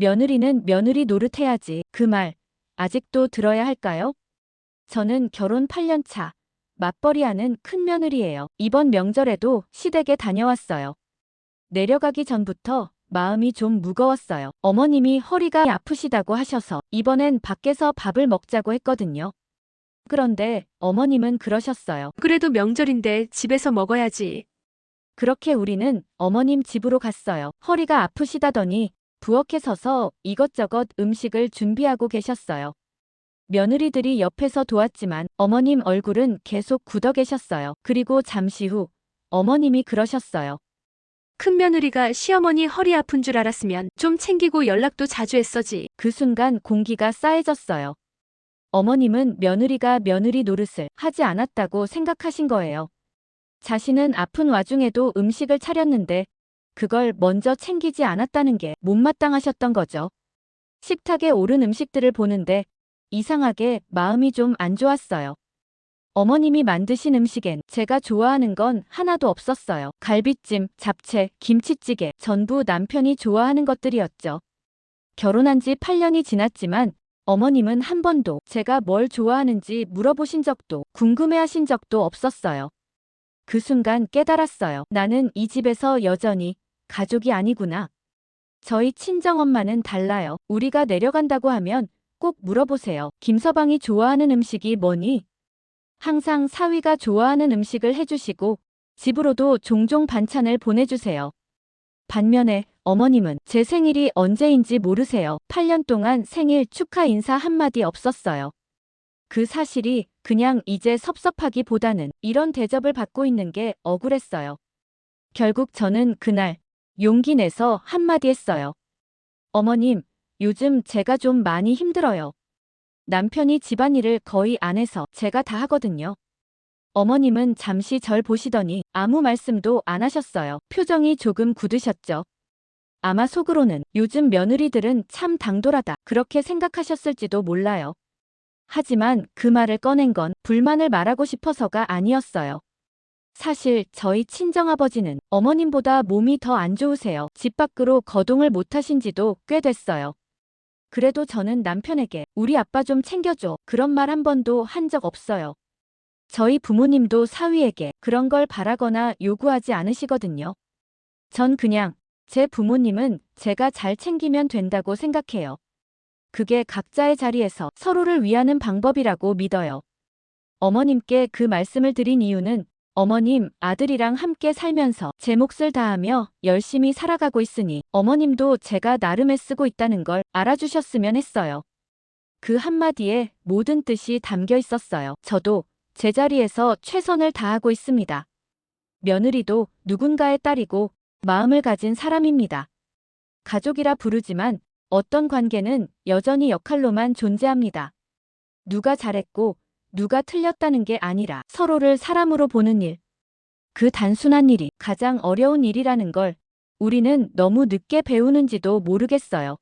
며느리는 며느리 노릇해야지. 그 말 아직도 들어야 할까요? 저는 결혼 8년 차 맞벌이하는 큰 며느리예요. 이번 명절에도 시댁에 다녀왔어요. 내려가기 전부터 마음이 좀 무거웠어요. 어머님이 허리가 아프시다고 하셔서 이번엔 밖에서 밥을 먹자고 했거든요. 그런데 어머님은 그러셨어요. 그래도 명절인데 집에서 먹어야지. 그렇게 우리는 어머님 집으로 갔어요. 허리가 아프시다더니 부엌에 서서 이것저것 음식을 준비하고 계셨어요. 며느리들이 옆에서 도왔지만 어머님 얼굴은 계속 굳어 계셨어요. 그리고 잠시 후 어머님이 그러셨어요. 큰 며느리가 시어머니 허리 아픈 줄 알았으면 좀 챙기고 연락도 자주 했어지. 그 순간 공기가 싸해졌어요. 어머님은 며느리가 며느리 노릇을 하지 않았다고 생각하신 거예요. 자신은 아픈 와중에도 음식을 차렸는데 그걸 먼저 챙기지 않았다는 게 못마땅하셨던 거죠. 식탁에 오른 음식들을 보는데 이상하게 마음이 좀 안 좋았어요. 어머님이 만드신 음식엔 제가 좋아하는 건 하나도 없었어요. 갈비찜, 잡채, 김치찌개, 전부 남편이 좋아하는 것들이었죠. 결혼한 지 8년이 지났지만 어머님은 한 번도 제가 뭘 좋아하는지 물어보신 적도 궁금해하신 적도 없었어요. 그 순간 깨달았어요. 나는 이 집에서 여전히 가족이 아니구나. 저희 친정엄마는 달라요. 우리가 내려간다고 하면 꼭 물어보세요. 김서방이 좋아하는 음식이 뭐니? 항상 사위가 좋아하는 음식을 해주시고 집으로도 종종 반찬을 보내주세요. 반면에 어머님은 제 생일이 언제인지 모르세요. 8년 동안 생일 축하 인사 한마디 없었어요. 그 사실이 그냥 이제 섭섭하기보다는 이런 대접을 받고 있는 게 억울했어요. 결국 저는 그날 용기 내서 한마디 했어요. 어머님, 요즘 제가 좀 많이 힘들어요. 남편이 집안일을 거의 안 해서 제가 다 하거든요. 어머님은 잠시 절 보시더니 아무 말씀도 안 하셨어요. 표정이 조금 굳으셨죠. 아마 속으로는 요즘 며느리들은 참 당돌하다 그렇게 생각하셨을지도 몰라요. 하지만 그 말을 꺼낸 건 불만을 말하고 싶어서가 아니었어요. 사실 저희 친정아버지는 어머님보다 몸이 더 안 좋으세요. 집 밖으로 거동을 못 하신 지도 꽤 됐어요. 그래도 저는 남편에게 우리 아빠 좀 챙겨줘 그런 말 한 번도 한 적 없어요. 저희 부모님도 사위에게 그런 걸 바라거나 요구하지 않으시거든요. 전 그냥 제 부모님은 제가 잘 챙기면 된다고 생각해요. 그게 각자의 자리에서 서로를 위하는 방법이라고 믿어요. 어머님께 그 말씀을 드린 이유는 어머님, 아들이랑 함께 살면서 제 몫을 다하며 열심히 살아가고 있으니 어머님도 제가 나름 애쓰고 있다는 걸 알아주셨으면 했어요. 그 한마디에 모든 뜻이 담겨 있었어요. 저도 제자리에서 최선을 다하고 있습니다. 며느리도 누군가의 딸이고 마음을 가진 사람입니다. 가족이라 부르지만 어떤 관계는 여전히 역할로만 존재합니다. 누가 잘했고 누가 틀렸다는 게 아니라 서로를 사람으로 보는 일. 그 단순한 일이 가장 어려운 일이라는 걸 우리는 너무 늦게 배우는지도 모르겠어요.